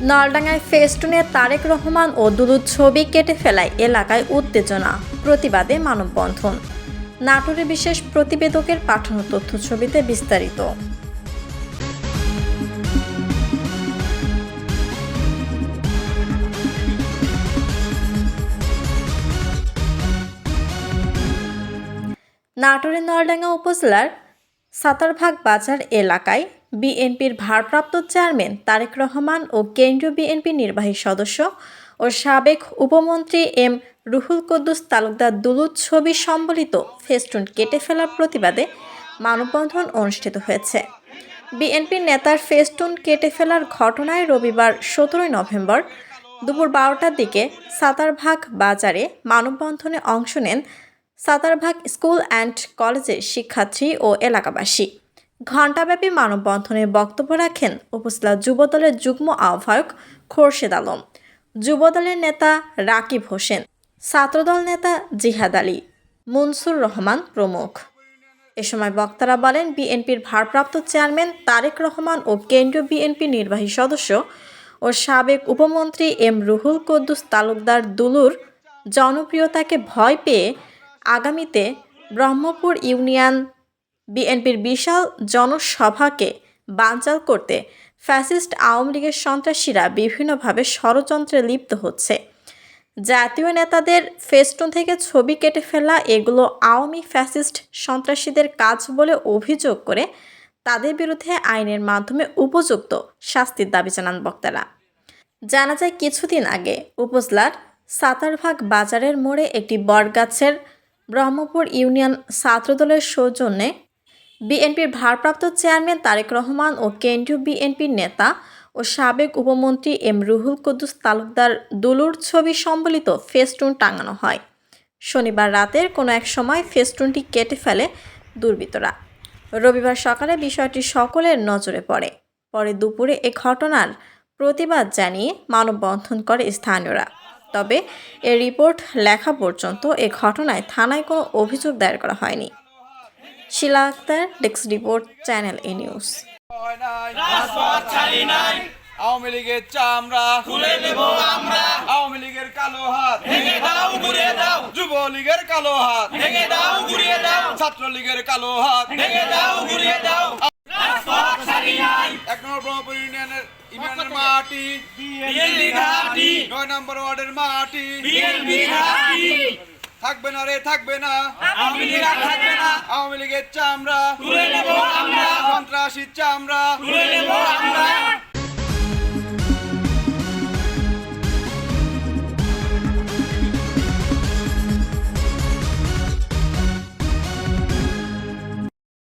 নলডাঙ্গায় ফেস্টুনে তারেক রহমান ও দুলুদ ছবি কেটে ফেলায় এলাকায় উত্তেজনা, প্রতিবাদে মানববন্ধন। নাটোরে বিশেষ প্রতিবেদকের পাঠানো তথ্য ছবিতে বিস্তারিত। নাটোরের নলডাঙ্গা উপজেলার সাতারভাগ বাজার এলাকায় বিএনপির ভারপ্রাপ্ত চেয়ারম্যান তারেক রহমান ও কেন্দ্রীয় বিএনপি নির্বাহী সদস্য ও সাবেক উপমন্ত্রী এম রুহুল কুদ্দুস তালুকদার দুলুদ ছবি সম্বলিত ফেস্টুন কেটে ফেলার প্রতিবাদে মানববন্ধন অনুষ্ঠিত হয়েছে। বিএনপির নেতার ফেস্টুন কেটে ফেলার ঘটনায় রবিবার সতেরোই নভেম্বর দুপুর বারোটার দিকে সাতারভাগ বাজারে মানববন্ধনে অংশ নেন সাতারভাগ স্কুল অ্যান্ড কলেজের শিক্ষার্থী ও এলাকাবাসী। ঘণ্টাব্যাপী মানববন্ধনে বক্তব্য রাখেন উপজেলা যুবদলের যুগ্ম আহ্বায়ক খোরশেদ আলম। যুবদলের নেতা রাকিব হোসেন, ছাত্রদল নেতা জিহাদ আলী, মুনসুর রহমান প্রমুখ। এ সময় বক্তারা বলেন, বিএনপির ভারপ্রাপ্ত চেয়ারম্যান তারেক রহমান ও কেন্দ্রীয় বিএনপি নির্বাহী সদস্য ও সাবেক উপমন্ত্রী এম রুহুল কুদ্দুস তালুকদার দুলুর জনপ্রিয়তাকে ভয় পেয়ে আগামীতে ব্রহ্মপুর ইউনিয়ন বিএনপির বিশাল জনসভাকে বানচাল করতে ফ্যাসিস্ট আওয়ামী লীগের সন্ত্রাসীরা বিভিন্নভাবে ষড়যন্ত্রে লিপ্ত হচ্ছে। জাতীয় নেতাদের ফেস্টুন থেকে ছবি কেটে ফেলা এগুলো আওয়ামী ফ্যাসিস্ট সন্ত্রাসীদের কাজ বলে অভিযোগ করে তাদের বিরুদ্ধে আইনের মাধ্যমে উপযুক্ত শাস্তির দাবি জানান বক্তারা। জানা যায়, কিছুদিন আগে উপজেলার সাতারভাগ বাজারের মোড়ে একটি বটগাছের ব্রহ্মপুর ইউনিয়ন ছাত্রদলের সৌজন্যে বিএনপির ভারপ্রাপ্ত চেয়ারম্যান তারেক রহমান ও কেন্দ্রীয় বিএনপির নেতা ও সাবেক উপমন্ত্রী এম রুহুল কুদ্দুস তালুকদার দুলুর ছবি সম্বলিত ফেস্টুন টাঙানো হয়। শনিবার রাতের কোনো এক সময় ফেস্টুনটি কেটে ফেলে দুর্বৃত্তরা। রবিবার সকালে বিষয়টি সকলের নজরে পড়ে। পরে দুপুরে এ ঘটনার প্রতিবাদ জানিয়ে মানববন্ধন করে স্থানীয়রা। তবে এ রিপোর্ট লেখা পর্যন্ত এ ঘটনায় থানায় কোনো অভিযোগ দায়ের করা হয়নি। Shila Akter desk report Channel A News. Awami লীগের চামড়া খুলে দেব আমরা। আওয়ামী লীগের কালো হাত ভেঙে দাও ঘুরিয়ে দাও। যুব লীগের কালো হাত ভেঙে দাও ঘুরিয়ে দাও। ছাত্র লীগের কালো হাত ভেঙে দাও ঘুরিয়ে দাও। এক নম্বর ব্রহ্মপুর ইউনিয়নের ইউনিয়নের মাটি বিএনপি ঘাটি নয় নম্বর ওয়ার্ডের মাটি। বিএনপি ঘাটি থাকবে না রে থাকবে না। আওয়ামী লীগ থাকবে না। আওয়ামী লীগের চামড়া। তুলে নেব আমরা। সন্ত্রাসীর চামড়া। তুলে নেব আমরা।